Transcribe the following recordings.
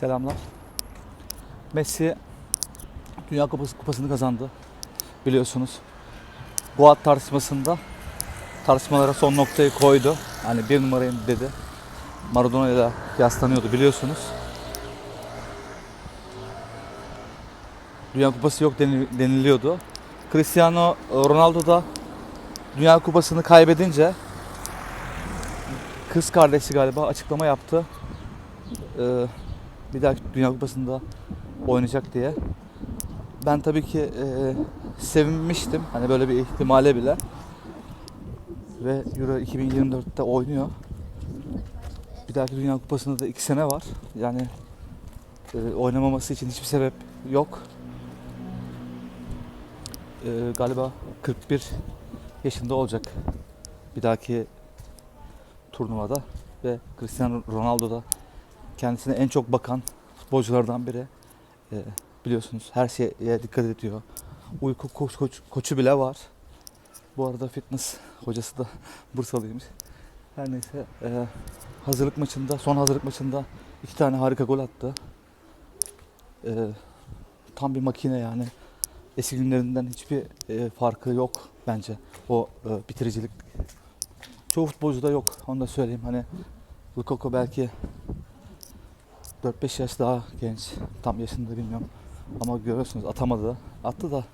Selamlar. Messi Dünya Kupası kupasını kazandı. Biliyorsunuz. Goat tartışmasında tartışmalara son noktayı koydu. Hani bir numarayım dedi. Maradona ile kıyaslanıyordu biliyorsunuz. Dünya Kupası yok denil- deniliyordu. Cristiano Ronaldo da Dünya Kupası'nı kaybedince kız kardeşi galiba açıklama yaptı. Ee, bir dahaki Dünya Kupası'nda oynayacak diye. Ben tabii ki e, sevinmiştim. Hani böyle bir ihtimale bile. Ve Euro 2024'te oynuyor. Bir dahaki Dünya Kupası'nda da 2 sene var. Yani e, oynamaması için hiçbir sebep yok. E, galiba 41 yaşında olacak bir dahaki turnuvada ve Cristiano Ronaldo da kendisine en çok bakan futbolculardan biri. E, biliyorsunuz her şeye dikkat ediyor. Uyku koç, koç- koçu bile var. Bu arada fitness hocası da Bursalıymış. Her neyse e, hazırlık maçında, son hazırlık maçında iki tane harika gol attı. E, tam bir makine yani. Eski günlerinden hiçbir e, farkı yok bence. O e, bitiricilik. Çoğu futbolcuda yok. Onu da söyleyeyim. Hani Lukaku belki 4-5 yaş daha genç. Tam yaşında bilmiyorum. Ama görüyorsunuz atamadı. da. Attı da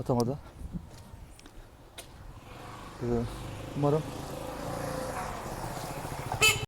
atamadı. Ee, umarım